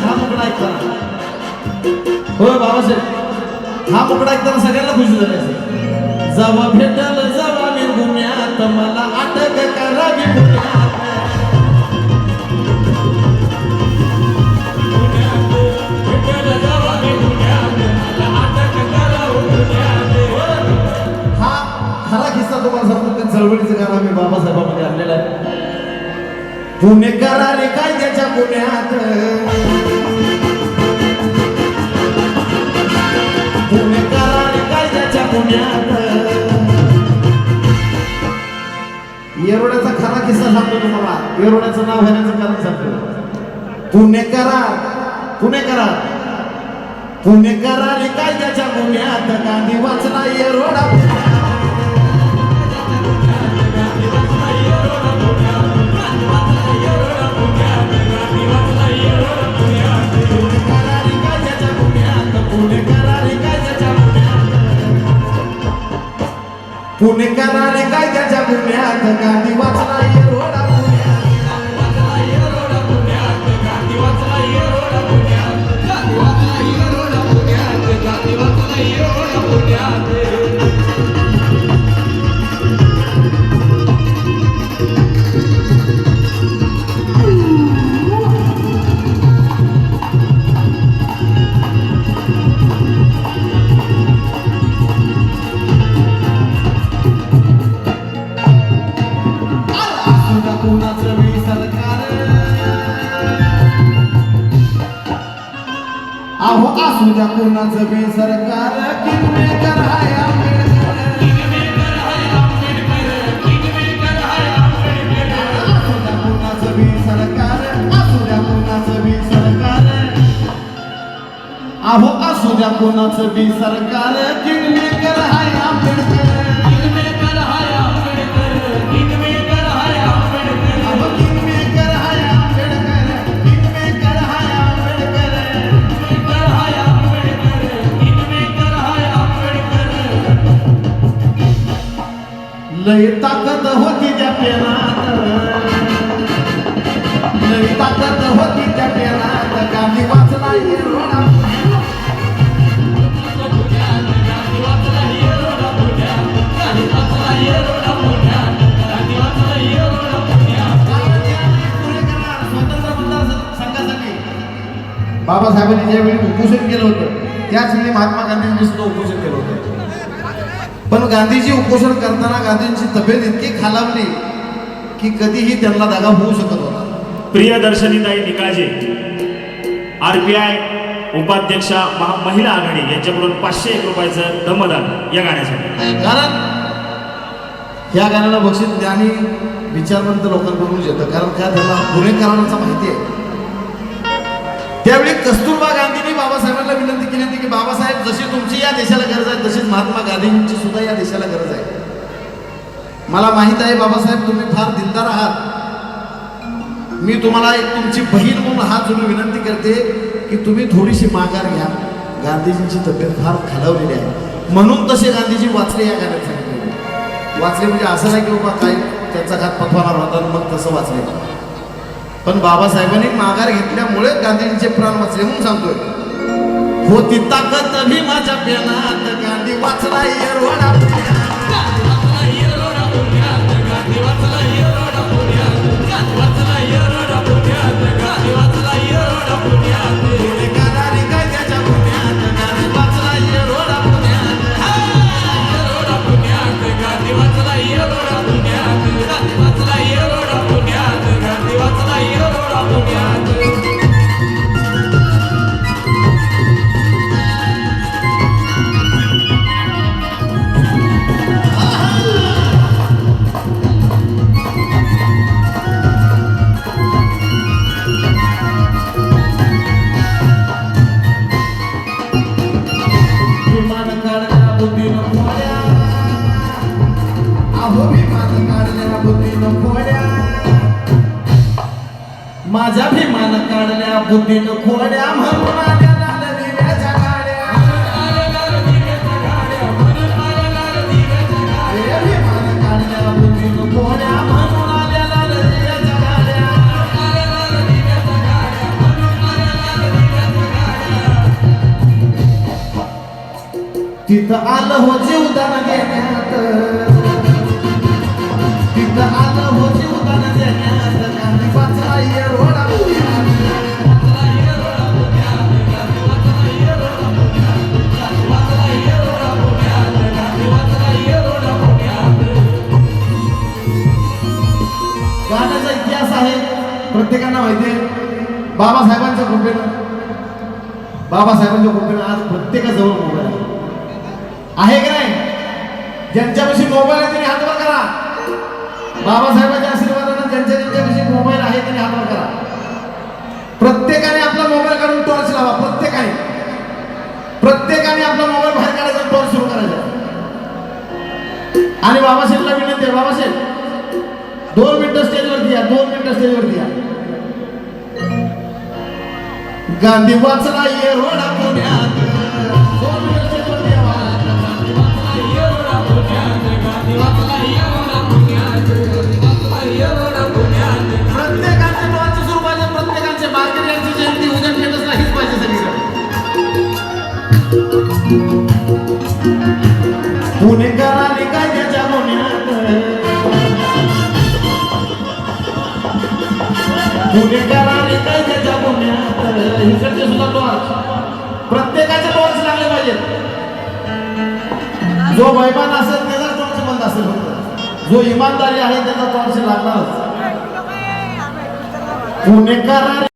हा मुकडा ऐकताना होय बाबासाहेब हा मुकडा ऐकताना सगळ्यांना खुशी झाली असेल जवा भेटल चळवळीचं गाणं आम्ही बाबासाहेबांमध्ये आणलेलं आहे. पुणेकराने काय त्याच्या पुण्यात आले काय त्याच्या पुण्यात येरोड्याचा खरा किस्सा सांगतो तुम्हाला. येरोड्याचं नाव घेण्याचं कारण सांगतो. पुणेकरा पुणेकरा पुणेकराने काय त्याच्या पुण्यात गांधी वाचला येरोडा. पुणेकराने काय असू द्या कुणाचं बी सरकार असू द्या बी सरकार असू बी सरकार अहो असू द्या बी सरकार किंमतेकर लय ताकद होती त्या पेनात. लय ताकद होती त्या पेनात. गाणी वाचला बाबासाहेबांनी ज्यावेळी उपोषण केलं होतं त्याच वेळी महात्मा गांधींनी सुद्धा उपोषण केलं होतं. पण गांधीजी उपोषण करताना गांधींची तब्येत इतकी खालावली की कधीही त्यांना दागा होऊ शकत होता. प्रियदर्शनीताई निकाळजे आरपीआय उपाध्यक्षा महा महिला आघाडी यांच्याकडून पाचशे एक रुपयाचं दमदान या गाण्यासाठी. कारण ह्या गाण्याला बक्षीस ज्ञानी विचारवंत लोकांकडूनच येतं कारण का? त्यांना गुन्हेगारांचा माहिती आहे. त्यावेळी कस्तुरबा बाबासाहेबांना विनंती केली होती की बाबासाहेब जशी तुमची या देशाला गरज आहे तशीच महात्मा गांधींची सुद्धा या देशाला गरज आहे. मला माहीत आहे बाबासाहेब तुम्ही फार दिलदार आहात. मी तुम्हाला एक तुमची बहीण म्हणून हात जोडून विनंती करते की तुम्ही थोडीशी माघार घ्या. गांधीजींची तब्येत फार खालावलेली आहे. म्हणून तसे गांधीजी वाचले या गाण्यात सांगितले वाचले म्हणजे असं नाही की बाबा काय त्यांचा घात पथवानावर होता आणि मग तसं वाचले. पण बाबासाहेबांनी माघार घेतल्यामुळे गांधीजींचे प्राण वाचले म्हणून सांगतोय. होती ताकद मी माझ्या पेनात. गांधी वाचला येरवडा. अहो विमान काढल्या बुद्धीनं खोड्या माझ्या भीमान काढल्या बुद्धीनं खोड्या म्हणून आल्या तिथं आलं हो जीवदान घेण्यात प्रत्येकांना माहिती आहे बाबासाहेबांच्या कृपेनं बाबासाहेबांच्या कृपेनं आज प्रत्येकाजवळ मोबाईल आहे. का नाही? ज्यांच्यापाशी मोबाईल आहे त्यांनी हातवर बाबासाहेबांच्या आशीर्वादानं ज्यांच्या ज्यांच्यापाशी मोबाईल आहे त्यांनी हातवर करा. प्रत्येकाने आपला मोबाईल काढून टॉर्च लावा प्रत्येकाने. प्रत्येकाने आपला मोबाईल बाहेर काढायचा टॉर्च सुरू करायचा. आणि बाबासाहेबला विनंती आहे बाबासाहेब दोन मिनिटं स्टेजवरती या दोन मिनिटं स्टेजवरती या. गांधी वाचला ये रोडा पुण्यात. पुणेकरांनी काय त्याच्या पुण्यात पुणेकरांनी काय इकडचे सुद्धा टॉर्च प्रत्येकाचे टॉर्च लागले पाहिजेत जो वैमान असेल त्याचा टॉर्च बंद असेल जो इमानदारी आहे त्याचा टॉर्च लागणारच पुणेकरांनी